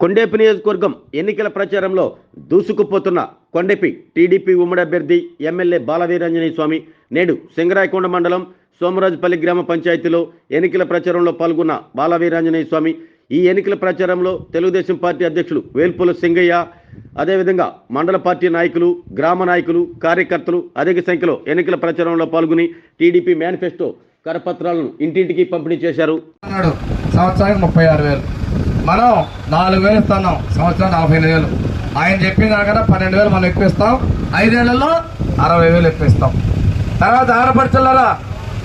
కొండేపి నియోజకవర్గం ఎన్నికల ప్రచారంలో దూసుకుపోతున్న కొండెపి టీడీపీ ఉమ్మడి అభ్యర్థి ఎమ్మెల్యే బాలవీరాంజనేయ స్వామి నేడు సింగరాయకొండ మండలం సోమరాజుపల్లి గ్రామ పంచాయతీలో ఎన్నికల ప్రచారంలో పాల్గొన్న బాలవీరాంజనేయ స్వామి. ఈ ఎన్నికల ప్రచారంలో తెలుగుదేశం పార్టీ అధ్యక్షులు వేల్పుల సింగయ్య అదేవిధంగా మండల పార్టీ నాయకులు గ్రామ నాయకులు కార్యకర్తలు అధిక సంఖ్యలో ఎన్నికల ప్రచారంలో పాల్గొని టీడీపీ మేనిఫెస్టో కరపత్రాలను ఇంటింటికి పంపిణీ చేశారు. సంవత్సరానికి ముప్పై ఆరు వేలు. మనం నాలుగు వేలు ఇస్తున్నాం. సంవత్సరం నలభై ఎనిమిది వేలు. ఆయన చెప్పిన దాకా పన్నెండు వేలు మనం ఎక్కువిస్తాం. ఐదేళ్ళలో అరవై వేలు ఎక్కువిస్తాం. తర్వాత ఆడపడుచులారా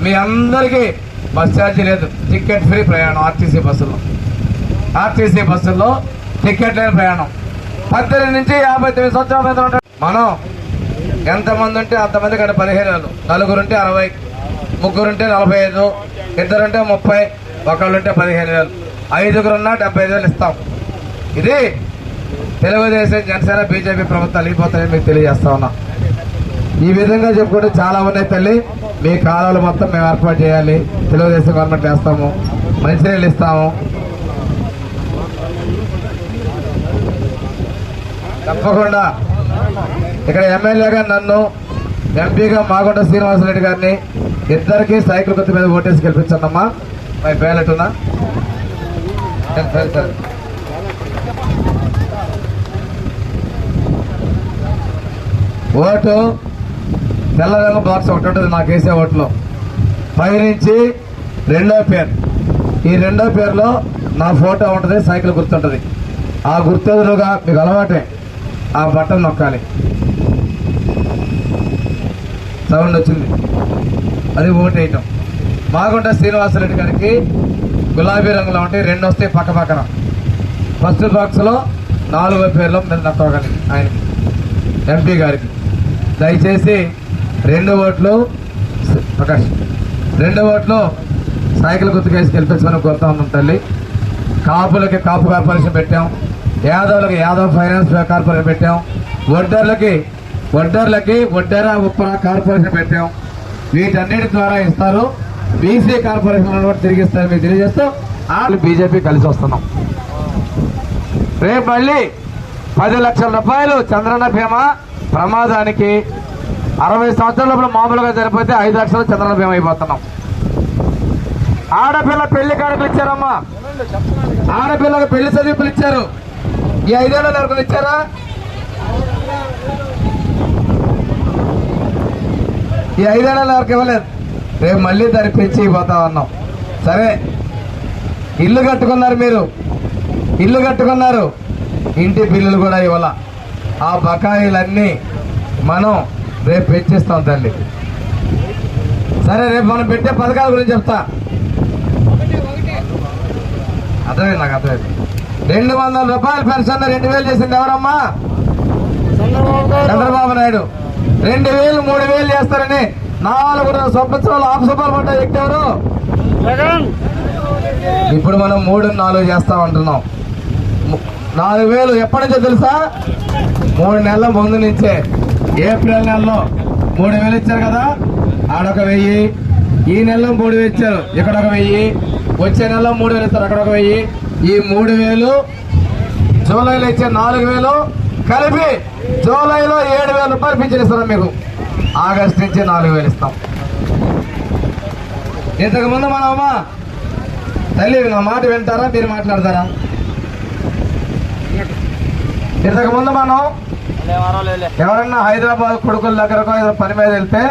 మీ అందరికీ బస్ ఛార్జీ లేదు. టికెట్ ఫ్రీ ప్రయాణం ఆర్టీసీ బస్సులో. ఆర్టీసీ బస్సుల్లో టికెట్ లేని ప్రయాణం. పద్దెనిమిది నుంచి యాభై తొమ్మిది సంవత్సరాల మీద మనం ఎంతమంది ఉంటే అంతమంది కంటే పదిహేను వేలు. నలుగురుంటే అరవై ముగ్గురుంటే నలభై ఐదు ఇద్దరుంటే ముప్పై ఒకళ్ళుంటే పదిహేను వేలు. ఐదుగురున్నా డెబ్బై ఐదు వేలు ఇస్తాం. ఇది తెలుగుదేశం జనసేన బీజేపీ ప్రభుత్వాలు వెళ్ళిపోతాయని మీకు తెలియజేస్తా ఉన్నా. ఈ విధంగా చెప్పుకుంటే చాలా ఉన్నాయి తల్లి. మీ కాలాలు మొత్తం మేము ఏర్పాటు చేయాలి. తెలుగుదేశం గవర్నమెంట్ వేస్తాము. మంచినీళ్ళు ఇస్తాము. తప్పకుండా. ఇక్కడ ఎమ్మెల్యేగా నన్ను ఎంపీగా మాగుంట శ్రీనివాసరెడ్డి గారిని ఇద్దరికి సైకిల్ గుర్తు మీద ఓటేసి గెలిపించండమ్మా. మై బ్యాలెట్ ఉన్నా. సరే, సరే, సరే. ఓటు తెల్ల రంగు బాక్స్ ఒకటి ఉంటుంది నాకు వేసే ఓట్లో. పైనుంచి రెండో పేరు. ఈ రెండో పేరులో నా ఫోటో ఉంటుంది సైకిల్ గుర్తుంటుంది. ఆ గుర్తెదురుగా మీకు అలవాటే ఆ బటన్ నొక్కాలి. సౌండ్ వచ్చింది. అది ఓటు వేయటం. మాగుంట శ్రీనివాసరెడ్డి గారికి గులాబీ రంగులో ఉంటాయి రెండు వస్తాయి పక్క పక్కన. ఫస్ట్ బాక్స్లో నాలుగో పేర్లో మీరు నొక్కగలి ఆయనకి ఎంపీ గారికి. దయచేసి రెండు ఓట్లు ప్రకాష్ రెండు ఓట్లు సైకిల్ గుర్తుకేసి గెలిపించమని కోరుతా ఉన్నాం తల్లి. కాపులకి కాపు కార్పొరేషన్ పెట్టాం. యాదవులకి యాదవ్ ఫైనాన్స్ కార్పొరేషన్ పెట్టాం. వడ్డర్లకి వడ్డర్లకి వడ్డెర ఉప్పర కార్పొరేషన్ పెట్టాం. వీటన్నిటి ద్వారా ఇస్తారు. బీసీ కార్పొరేషన్ కూడా తిరిగి మీకు తెలియజేస్తూ వాళ్ళు బీజేపీ కలిసి వస్తున్నాం. రేపు మళ్ళీ పది లక్షల రూపాయలు చంద్రన్న భీమా ప్రమాదానికి అరవై సంవత్సరాల లోపల మామూలుగా చనిపోతే ఐదు లక్షలు చంద్రన్న భీమా అయిపోతున్నాం. ఆడపిల్ల పెళ్ళి కానుకలు ఇచ్చారమ్మా. ఆడపిల్లకి పెళ్ళి చదివిపులు ఇచ్చారు. ఈ ఐదేళ్ళ వరకు ఇచ్చారా? ఈ ఐదేళ్ళ వరకు ఇవ్వలేదు. రేపు మళ్ళీ దాన్ని పెంచి పోతా ఉన్నాం. సరే? ఇల్లు కట్టుకున్నారు మీరు. ఇల్లు కట్టుకున్నారు. ఇంటి బిల్లులు కూడా ఇవ్వాల. ఆ బకాయిలన్నీ మనం రేపు పెంచిస్తాం తల్లి. సరే రేపు మనం పెట్టే పథకాల గురించి చెప్తా. అర్థమైంది నాకు అర్థమైంది. రెండు వందల రూపాయల పెన్షన్ రెండు వేలు చేసింది ఎవరమ్మా? చంద్రబాబు నాయుడు. రెండు వేలు మూడు వేలు చేస్తారని నాలుగు సంవత్సరాలు ఆపసభలు పడ్డ వ్యక్తి ఎవరు? ఇప్పుడు మనం మూడు నాలుగు చేస్తామంటున్నాం నాలుగు వేలు ఎప్పటి నుంచో తెలుసా? మూడు నెలల ముందు నుంచే. ఏప్రిల్ నెలలో మూడు వేలు ఇచ్చారు కదా? ఆడొక వెయ్యి. ఈ నెలలో మూడు వేలు ఇచ్చారు. ఇక్కడ ఒక వెయ్యి. వచ్చే నెలలో మూడు వేలు ఇస్తారు. అక్కడ ఒక వెయ్యి. ఈ మూడు వేలు జూలైలో ఇచ్చే నాలుగు వేలు కలిపి జూలైలో ఏడు వేల రూపాయలు పింఛన్ మీకు. ఆగస్ట్ నుంచి నాలుగు వేలు ఇస్తాం. ఇంతకుముందు మన అమ్మ తల్లి నా మాట వింటారా? మీరు మాట్లాడతారా? ఇంతకుముందు మనం ఎవరన్నా హైదరాబాద్ కొడుకుల దగ్గరకు ఏదో పని మీద వెళ్తే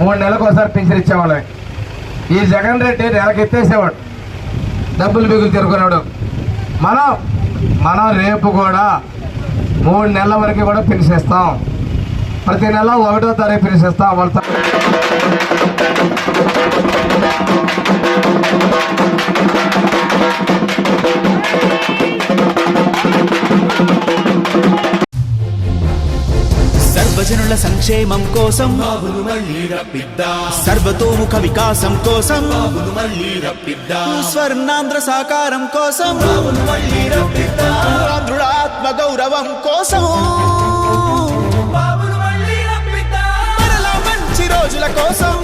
మూడు నెలలకు ఒకసారి పింఛన్ ఇచ్చేవాళ్ళం ఈ జగన్ రెడ్డి నెలకి ఎత్తేసేవాడు. డబ్బులు బిగులు తిరుగుకున్నాడు. మనం మనం రేపు కూడా మూడు నెలల వరకు కూడా పెన్షన్ ఇస్తాం. ప్రతి నెల ఒకటో తారీఖు ఇస్తాం వాళ్ళ సర్వజనుల సంక్షేమం కోసం బాబును మళ్ళీ రప్పిద్దాం. సర్వతోముఖ వికాసం కోసం బాబును మళ్ళీ రప్పిద్దాం. స్వర్ణాంధ్ర సాకారం కోసం బాబును మళ్ళీ రప్పిద్దాం. ఆంధ్రుల ఆత్మ గౌరవం కోసం రోజుల కోసం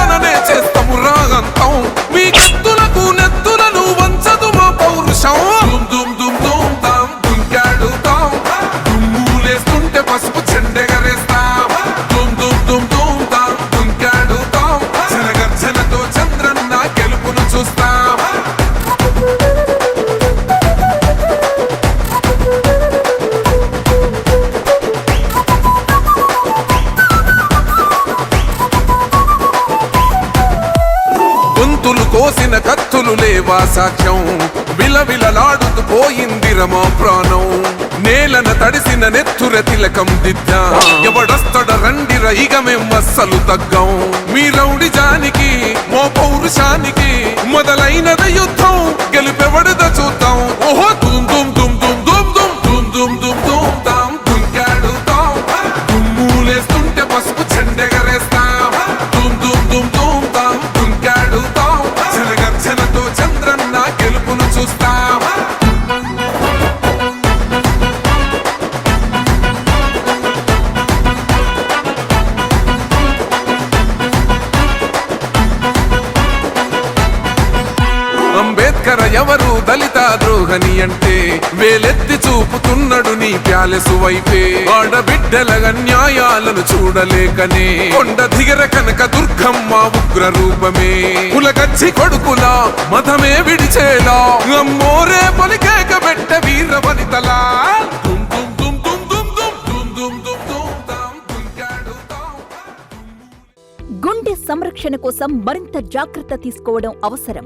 విలవిలలాడుతూ పోయింది ప్రాణం? నేలన తడిసిన నెత్తుర తిలకం దిద్దా. ఎవడొస్తడ రండిర ఇక మేం అస్సలు తగ్గం. మీ రౌడి జానికి మో పౌరుషానికి మొదలైనద యుద్ధం. గెలుపెవడద చూద్దాం. ఓహో దుమ్ దుమ్ దుమ్ దుమ్ దుమ్ కాదని అంటే వేలెత్తి చూపుతున్నాడు నీ ప్యాలెసు వైపే ఆడబిడ్డల అన్యాయాలను చూడలేకనే కొండ దిగర కనక దుర్గమ్మ ఉగ్ర రూపమే కులకచ్చి కొడుకులా మతమే విడిచేలా అమ్మోరే పలికేక పెట్ట వీర వనితలా గుండె సంరక్షణ కోసం మరింత జాగ్రత్త తీసుకోవడం అవసరం